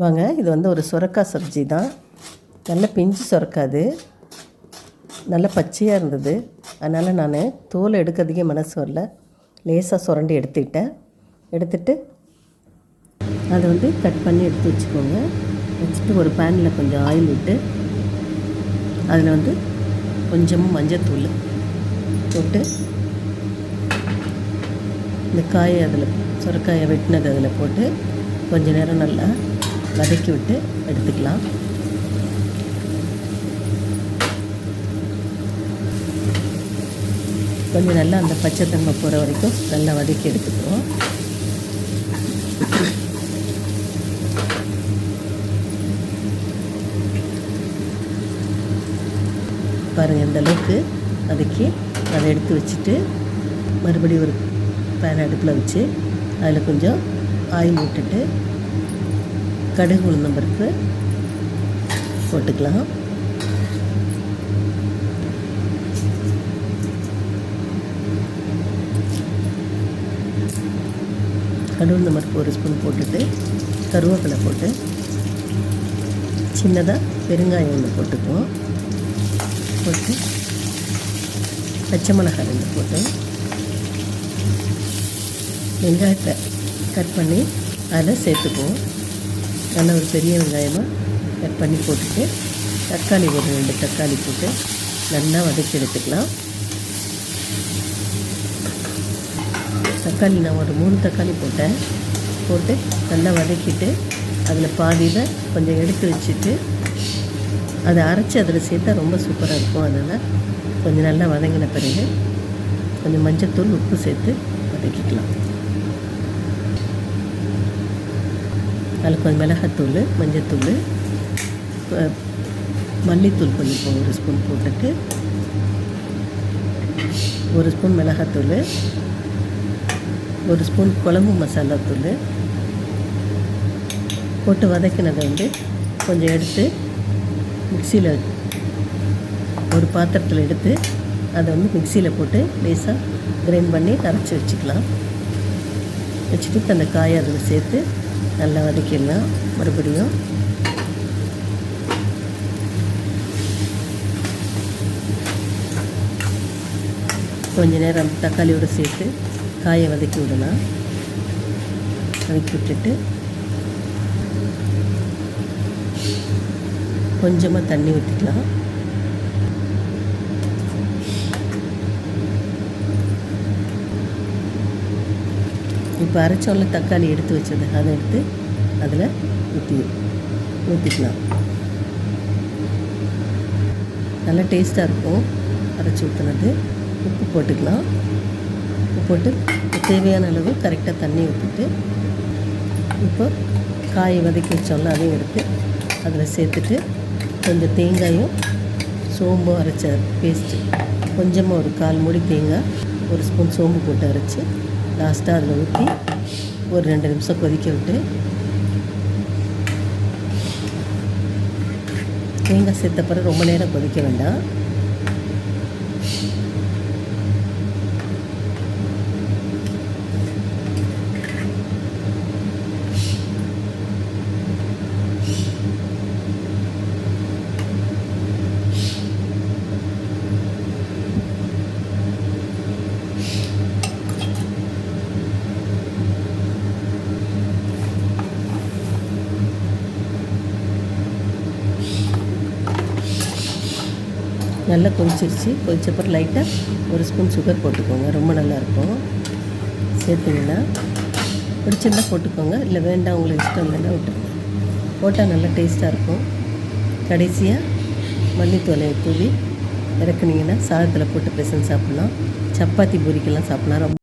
வாங்க இது வந்து ஒரு சுரக்காய் சப்ஜி தான். நல்ல பிஞ்சு சுரக்காது நல்ல பச்சையாக இருந்தது. அதனால் நான் தோல் எடுக்கிறதுக்கே மனசு வரல. லேசாக சுரண்டி எடுத்துக்கிட்டேன். எடுத்துட்டு அதை வந்து கட் பண்ணி எடுத்து வச்சுக்கோங்க. வச்சுட்டு ஒரு பேனில் கொஞ்சம் ஆயில் விட்டு அதில் வந்து கொஞ்சமாக மஞ்சத்தூள் போட்டு இந்த காயை அதில் சுரக்காயை வெட்டினது அதில் போட்டு கொஞ்சம் நேரம் நல்லா வதக்கி விட்டு எடுத்துக்கலாம். கொஞ்சம் நல்லா அந்த பச்சைத்தன்மை போகிற வரைக்கும் நல்லா வதக்கி எடுத்துக்கிறோம் பாருங்கள் இந்த அளவுக்கு வதக்கி அதை எடுத்து வச்சுட்டு மறுபடியும் ஒரு பேன் அடுப்பில் வச்சு அதில் கொஞ்சம் ஆயில் விட்டுட்டு கடுகு உளுந்தம் பருப்பு போட்டுக்கலாம். கடுகு உளுந்தம் பருப்பு ஒரு ஸ்பூன் போட்டுட்டு கருவேப்பிலை போட்டு சின்னதாக பெருங்காயம் ஒன்று போட்டுக்குவோம். போட்டு பச்சை மிளகாய் ரெண்டு போட்டு வெங்காயத்தை கட் பண்ணி அதை சேர்த்துக்குவோம். நல்ல ஒரு பெரிய வெங்காயமாக கட் பண்ணி போட்டுட்டு தக்காளி ஒரு ரெண்டு தக்காளி போட்டு நல்லா வதக்கி எடுத்துக்கலாம். தக்காளி நான் ஒரு மூணு தக்காளி போட்டேன். போட்டு நல்லா வதக்கிட்டு அதில் பாதியில் கொஞ்சம் எடுத்து வச்சுட்டு அதை அரைச்சி அதில் சேர்த்தா ரொம்ப சூப்பராக இருக்கும். அதனால் கொஞ்சம் நல்லா வதங்கின பிறகு கொஞ்சம் மஞ்சத்தூள் உப்பு சேர்த்து வதக்கிக்கலாம். அதில் கொஞ்சம் மிளகாத்தூள் மஞ்சத்தூள் மல்லித்தூள் கொஞ்சம் ஒரு ஸ்பூன் போட்டுட்டு ஒரு ஸ்பூன் மிளகாத்தூள் ஒரு ஸ்பூன் குழம்பு மசாலா தூள் போட்டு வதக்கினதை வந்து கொஞ்சம் எடுத்து மிக்சியில் ஒரு பாத்திரத்தில் எடுத்து அதை வந்து மிக்சியில் போட்டு லேசாக கிரைண்ட் பண்ணி அரைச்சி வச்சுக்கலாம். வச்சுட்டு அந்த காயை அதில் சேர்த்து நல்லா வதக்கிடலாம். மறுபடியும். கொஞ்ச நேரம் தக்காளியோடு சேர்த்து காயை வதக்கி விடலாம். வதக்கி விட்டுட்டு கொஞ்சமாக தண்ணி ஊற்றிக்கலாம் இப்போ அரைச்சோம்ல தக்காளி எடுத்து வச்சது. அதை எடுத்து அதில் ஊற்றி ஊற்றிக்கலாம் நல்லா டேஸ்ட்டாக இருக்கும். அரைச்சி ஊற்றுனது உப்பு போட்டுக்கலாம். உப்பு போட்டு தேவையான அளவு கரெக்டாக தண்ணி ஊற்றிட்டு இப்போ காய் வதக்கி வச்சோம்ல அதையும் எடுத்து அதில் சேர்த்துட்டு கொஞ்சம் தேங்காயும் சோம்பும் அரைச்ச பேஸ்ட்டு கொஞ்சமாக ஒரு கால் மூடி தேங்காய் ஒரு ஸ்பூன் சோம்பு போட்டு அரைச்சி லாஸ்ட்டாக அதில் ஊற்றி ஒரு ரெண்டு நிமிஷம் கொதிக்க விட்டு தேங்காய் சேர்த்த பிறகு ரொம்ப நேரம் கொதிக்க வேண்டாம். நல்லா கொதிச்சிருச்சு. கொதிச்சப்பறம் லைட்டாக ஒரு ஸ்பூன் சுகர் போட்டுக்கோங்க. ரொம்ப நல்லாயிருக்கும். சேர்த்திங்கன்னா பிடிச்சிருந்தா போட்டுக்கோங்க. இல்லை வேண்டாம் உங்களுக்கு இஷ்டம் இல்லைன்னா விட்டுருங்க. போட்டால் நல்லா டேஸ்ட்டாக இருக்கும். கடைசியாக மல்லித்தூளை தூவி இறக்குனீங்கன்னா சாதத்தில் போட்டு பிசைஞ்சு சாப்பிட்லாம். சப்பாத்தி பூரிக்கெல்லாம் சாப்பிட்லாம். ரொம்ப